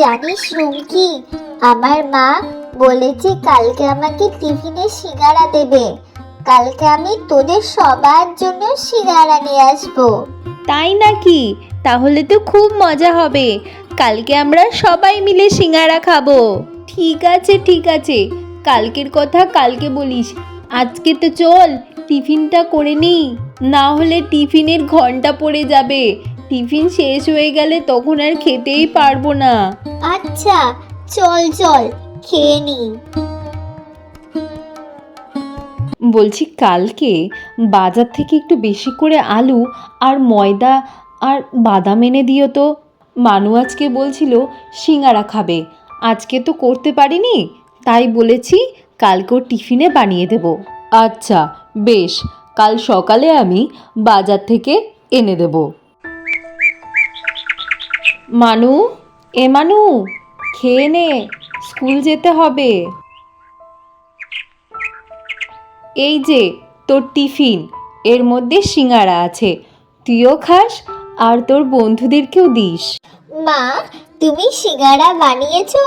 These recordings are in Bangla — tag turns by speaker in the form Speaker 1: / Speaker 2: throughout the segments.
Speaker 1: জানিস রুমকি? আমার মা বলেছে কালকে আমাকে টিফিনে সিঙ্গারা দেবে। কালকে আমি তোদের সবার জন্য সিঙ্গারা নিয়ে আসব।
Speaker 2: তাই নাকি? তাহলে তো খুব মজা হবে। কালকে আমরা সবাই মিলে সিঙ্গারা খাব। ঠিক আছে ঠিক আছে। কালকের কথা কালকে বলিস। আজকে তো চল, টিফিনটা করে নিই। না হলে টিফিনের ঘণ্টা পড়ে যাবে। টিফিন শেষ হয়ে গেলে তখন আর খেতেই পারব না।
Speaker 1: আচ্ছা চল চল খেয়ে নি
Speaker 2: বলছি কালকে বাজার থেকে একটু বেশি করে আলু আর ময়দা আর বাদাম এনে দিও তো। মানু আজকে বলছিল সিঙ্গারা খাবে। আজকে তো করতে পারিনি তাই বলেছি কালকেও টিফিনে বানিয়ে দেব। আচ্ছা বেশ কাল সকালে আমি বাজার থেকে এনে দেব। মানু এ মানু খেয়ে নে স্কুল যেতে হবে। এই যে তোর টিফিন এর মধ্যে সিঙ্গারা আছে তুইও খাস আর তোর বন্ধুদেরকেও দিস।
Speaker 1: মা তুমি সিঙ্গারা বানিয়েছো?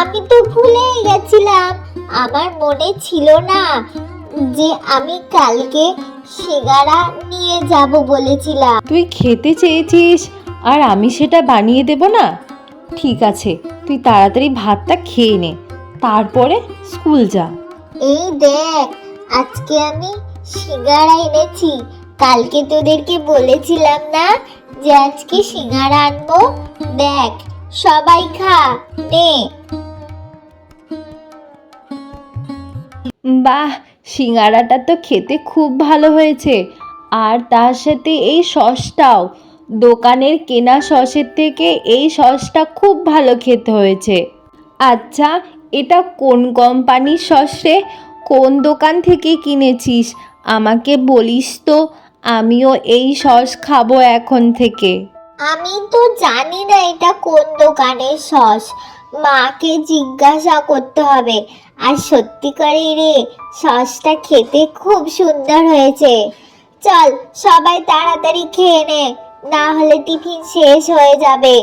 Speaker 1: আমি তো ভুলেই গেছিলাম আমার মনে ছিল না যে আমি কালকে সিঙ্গারা নিয়ে যাব বলেছিলাম।
Speaker 2: তুই খেতে চেয়েছিস আর আমি সেটা বানিয়ে দেব না? ঠিক আছে তুই তাড়াতাড়ি ভাতটা খেয়ে নে তারপরে স্কুল যা।
Speaker 1: এই দেখ আজকে আমি সিঙ্গারা এনেছি। কালকে তোদেরকে বলেছিলাম না যে আজকে সিঙ্গারা আনব? দেখ সবাই খা নে।
Speaker 2: বাহ সিঙ্গারাটা তো খেতে খুব ভালো হয়েছে। আর তার সাথে এই সসটাও। দোকানের কেনা সসের থেকে এই সসটা খুব ভালো খেতে হয়েছে। আচ্ছা এটা কোন কোম্পানির সস কোন দোকান থেকে কিনেছিস? আমাকে বলিস তো, আমিও এই সস খাব এখন থেকে।
Speaker 1: আমি তো জানি না এটা কোন দোকানের সস। মাকে জিজ্ঞাসা করতে হবে। আর সত্যিকারই রে, সসটা খেতে খুব সুন্দর হয়েছে। চল, সবাই তাড়াতাড়ি খেয়ে নে। না হলে টিফিন শেষ হয়ে যাবে।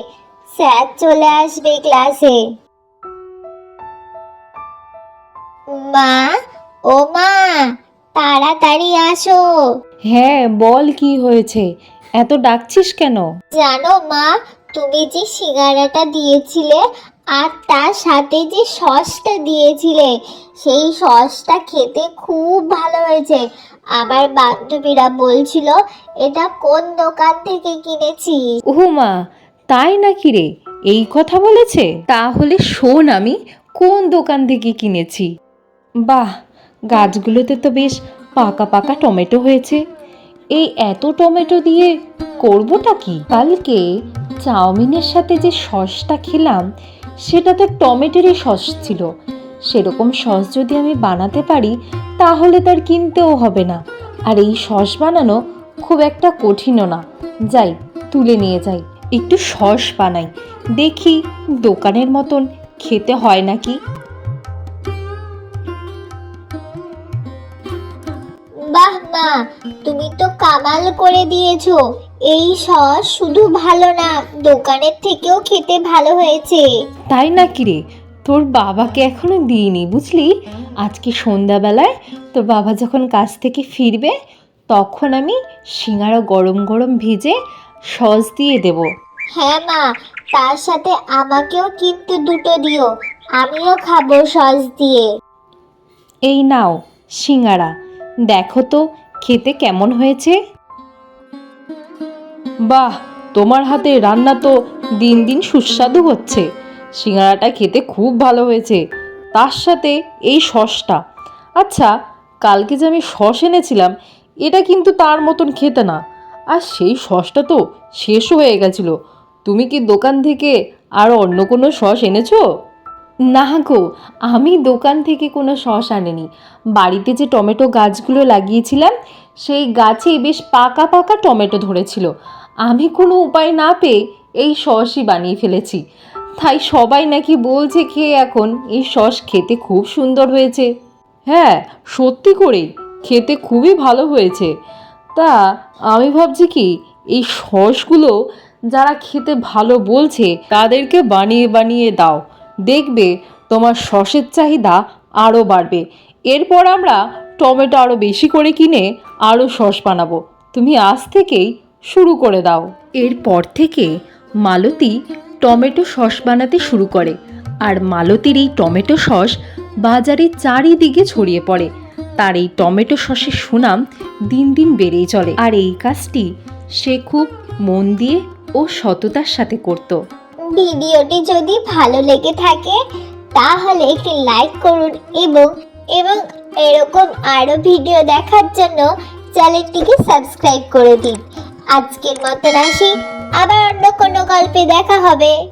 Speaker 1: স্যার চলে আসবে ক্লাসে। মা ও মা তাড়াতাড়ি আসো।
Speaker 2: হ্যাঁ বল কি হয়েছে? এত ডাকছিস কেন?
Speaker 1: জানো মা তুমি যে সিঙ্গারাটা দিয়েছিলে আর তার সাথে যে সসটা দিয়েছিলে, সেই সসটা খেতে খুব ভালো হয়েছে। আমার বান্ধবীরা বলছিল, এটা কোন দোকান থেকে কিনেছি
Speaker 2: উমা তাই নাকি রে? এই কথা বলেছে? তাহলে শোন আমি, কোন দোকান থেকে কিনেছি? বাহ, গাছগুলোতে তো বেশ পাকা পাকা টমেটো হয়েছে। এই এত টমেটো দিয়ে করবোটা কি? কালকে চাউমিনের সাথে যে সসটা খেলাম, সেটা তো টমেটোরই সস ছিল। সেরকম সস যদি আমি বানাতে পারি, তাহলে তার কিনতেও হবে না। আর এই সস বানানো খুব একটা কঠিনও না। যাই, তুলে নিয়ে যাই। একটু সস বানাই। দেখি দোকানের মতন খেতে হয় নাকি?
Speaker 1: বাহ মা তুমি তো কামাল করে দিয়েছ। এই সস শুধু ভালো না দোকানের থেকেও খেতে ভালো হয়েছে।
Speaker 2: তাই নাকি রে? তোর বাবাকে এখনও দিইনি বুঝলি? আজকে সন্ধ্যাবেলায় তোর বাবা যখন কাজ থেকে ফিরবে তখন আমি সিঙ্গারা গরম গরম ভেজে সস দিয়ে দেব।
Speaker 1: হ্যাঁ মা তার সাথে আমাকেও কিন্তু দুটো দিও আমিও খাব সস দিয়ে।
Speaker 2: এই নাও সিঙ্গারা। দেখো তো খেতে কেমন হয়েছে? বাহ, তোমার হাতে রান্না তো দিন দিন সুস্বাদু হচ্ছে। সিঙ্গারাটা খেতে খুব ভালো হয়েছে। তার সাথে এই সসটা। আচ্ছা কালকে যে আমি সস এনেছিলাম, এটা কিন্তু তার মতন খেতে না। আর সেই সসটা তো শেষ হয়ে গেছিল। তুমি কি দোকান থেকে আর অন্য কোনো সস এনেছো? না গো, আমি দোকান থেকে কোনো সস আনিনি। বাড়িতে যে টমেটো গাছগুলো লাগিয়েছিলাম, সেই গাছেই বেশ পাকা পাকা টমেটো ধরেছিল। আমি কোনো উপায় না পেয়ে এই সসই বানিয়ে ফেলেছি। তাই সবাই নাকি বলছে খেয়ে এখন এই সস খেতে খুব সুন্দর হয়েছে। হ্যাঁ সত্যি করেই খেতে খুবই ভালো হয়েছে। তা আমি ভাবছি কি, এই সসগুলো যারা খেতে ভালো বলছে তাদেরকে বানিয়ে বানিয়ে দাও। দেখবে তোমার সসের চাহিদা আরও বাড়বে। এরপর আমরা টমেটো আরও বেশি করে কিনে আরও সস বানাবো। তুমি আজ থেকেই শুরু করে দাও। এরপর থেকে মালতী টমেটো সস বানাতে শুরু করে আর মালতীর এই টমেটো সস বাজারে চারিদিকে ছড়িয়ে পড়ে। তার এই টমেটো সসের সুনাম দিন দিন বেড়েই চলে আর এই কাজটি সে খুব মন দিয়ে ও সততার সাথে করত।
Speaker 1: ভিডিওটি যদি ভালো লেগে থাকে তাহলে একটি লাইক করুন এবং এবং এরকম আরও ভিডিও দেখার জন্য চ্যানেলটিকে সাবস্ক্রাইব করে দিন। আজকের মতন আসি। আবার অন্য কোনো গল্পে দেখা হবে।